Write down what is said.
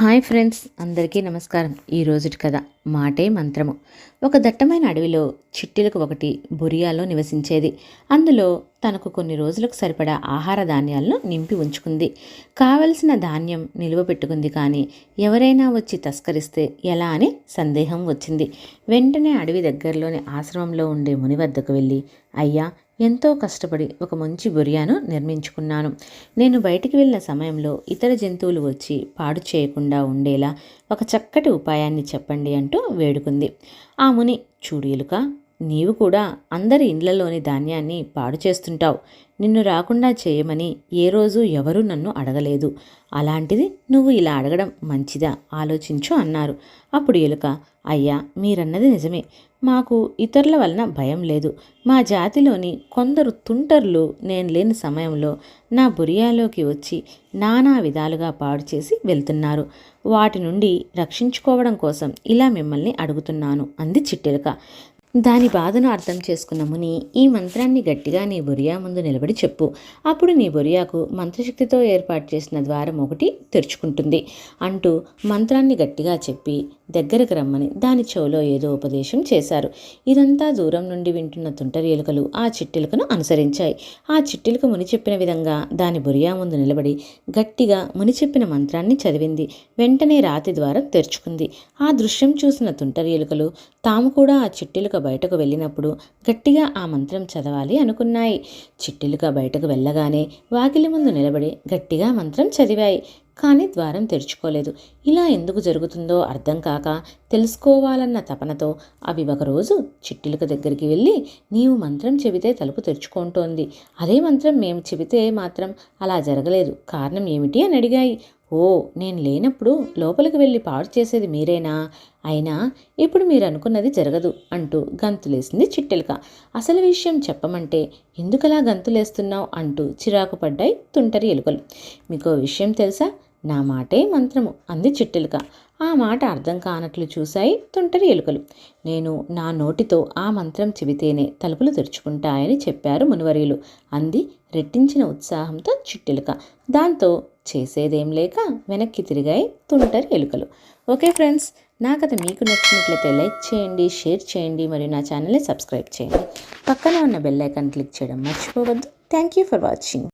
Hi friends అందరికీ నమస్కారం. ఈ రోజుటి కథ మాటే మంత్రము. ఒక దట్టమైన అడవిలో చిట్టిలకు ఒకటి బురియాలో నివసించేది. అందులో తనకు కొన్ని రోజులకు సరిపడా ఆహార ధాన్యాలను నింపి ఉంచుకుంది. కావలసిన ధాన్యం నిలువ పెట్టుకుంది కానీ ఎవరైనా వచ్చి తస్కరిస్తే ఎలా అని సందేహం వచ్చింది. వెంటనే అడవి దగ్గరలోని ఆశ్రమంలో ఉండే ముని వద్దకు వెళ్ళి అయ్యా ఎంతో కష్టపడి ఒక మంచి బొరియాను నిర్మించుకున్నాను. నేను బయటికి వెళ్ళిన సమయంలో ఇతర జంతువులు వచ్చి పాడు చేయకుండా ఉండేలా ఒక చక్కటి ఉపాయాన్ని చెప్పండి అంటూ వేడుకుంది. ఆ ముని చూడీలుక నీవు కూడా అందరి ఇండ్లలోని ధాన్యాన్ని పాడు చేస్తుంటావు. నిన్ను రాకుండా చేయమని ఏ రోజు ఎవరూ నన్ను అడగలేదు. అలాంటిది నువ్వు ఇలా అడగడం మంచిదా? ఆలోచించు అన్నారు. అప్పుడు ఎలుక అయ్యా మీరన్నది నిజమే. మాకు ఇతరుల వలన భయం లేదు. మా జాతిలోని కొందరు తుంటర్లు నేను లేని సమయంలో నా బురియాలోకి వచ్చి నానా విధాలుగా పాడు చేసి వెళ్తున్నారు. వాటి నుండి రక్షించుకోవడం కోసం ఇలా మిమ్మల్ని అడుగుతున్నాను అంది చిట్టెలుక. దాని బాధను అర్థం చేసుకున్న ముని ఈ మంత్రాన్ని గట్టిగా నీ బొరియా ముందు నిలబడి చెప్పు. అప్పుడు నీ బొరియాకు మంత్రశక్తితో ఏర్పాటు చేసిన ద్వారం ఒకటి తెరుచుకుంటుంది. అంటూ మంత్రాన్ని గట్టిగా చెప్పి దగ్గరకు రమ్మని దాని చెవులో ఏదో ఉపదేశం చేశారు. ఇదంతా దూరం నుండి వింటున్న తుంటరి ఎలుకలు ఆ చిట్టెలుకను అనుసరించాయి. ఆ చిట్టెలుక ముని చెప్పిన విధంగా దాని బొరియా ముందు నిలబడి గట్టిగా ముని చెప్పిన మంత్రాన్ని చదివింది. వెంటనే రాతి ద్వారం తెరుచుకుంది. ఆ దృశ్యం చూసిన తుంటరి ఎలుకలు తాము కూడా ఆ చిట్టెలుక బయటకు వెళ్ళినప్పుడు గట్టిగా ఆ మంత్రం చదవాలి అనుకున్నాయి. చిట్టిలుక బయటకు వెళ్ళగానే వాకిలి ముందు నిలబడి గట్టిగా మంత్రం చదివాయి. కానీ ద్వారం తెరుచుకోలేదు. ఇలా ఎందుకు జరుగుతుందో అర్థం కాక తెలుసుకోవాలన్న తపనతో అవి ఒకరోజు చిట్టిలుక దగ్గరికి వెళ్ళి నీవు మంత్రం చెబితే తలుపు తెరుచుకుంటోంది. అదే మంత్రం మేము చెబితే మాత్రం అలా జరగలేదు. కారణం ఏమిటి అని అడిగాయి. ఓ నేను లేనప్పుడు లోపలికి వెళ్ళి పాడు చేసేది మీరేనా? అయినా ఇప్పుడు మీరు అనుకున్నది జరగదు అంటూ గంతులేసింది చిట్టెలుక. అసలు విషయం చెప్పమంటే ఎందుకలా గంతులేస్తున్నావు అంటూ చిరాకు పడ్డాయి తుంటరి ఎలుకలు. మీకో విషయం తెలుసా? నా మాటే మంత్రము అంది చిట్టెలుక. ఆ మాట అర్థం కానట్లు చూశాయి తుంటరి ఎలుకలు. నేను నా నోటితో ఆ మంత్రం చెబితేనే తలుపులు తెరుచుకుంటాయని చెప్పారు మునివర్యులు అంది రెట్టించిన ఉత్సాహంతో చిట్టెలుక. దాంతో చేసేదేం లేక వెనక్కి తిరిగాయి తుంటరి ఎలుకలు. ఓకే ఫ్రెండ్స్ నా కథ మీకు నచ్చినట్లయితే లైక్ చేయండి షేర్ చేయండి మరియు నా ఛానల్ని సబ్స్క్రైబ్ చేయండి. పక్కన ఉన్న బెల్ ఐకాన్ క్లిక్ చేయడం మర్చిపోవద్దు. Thank you for watching.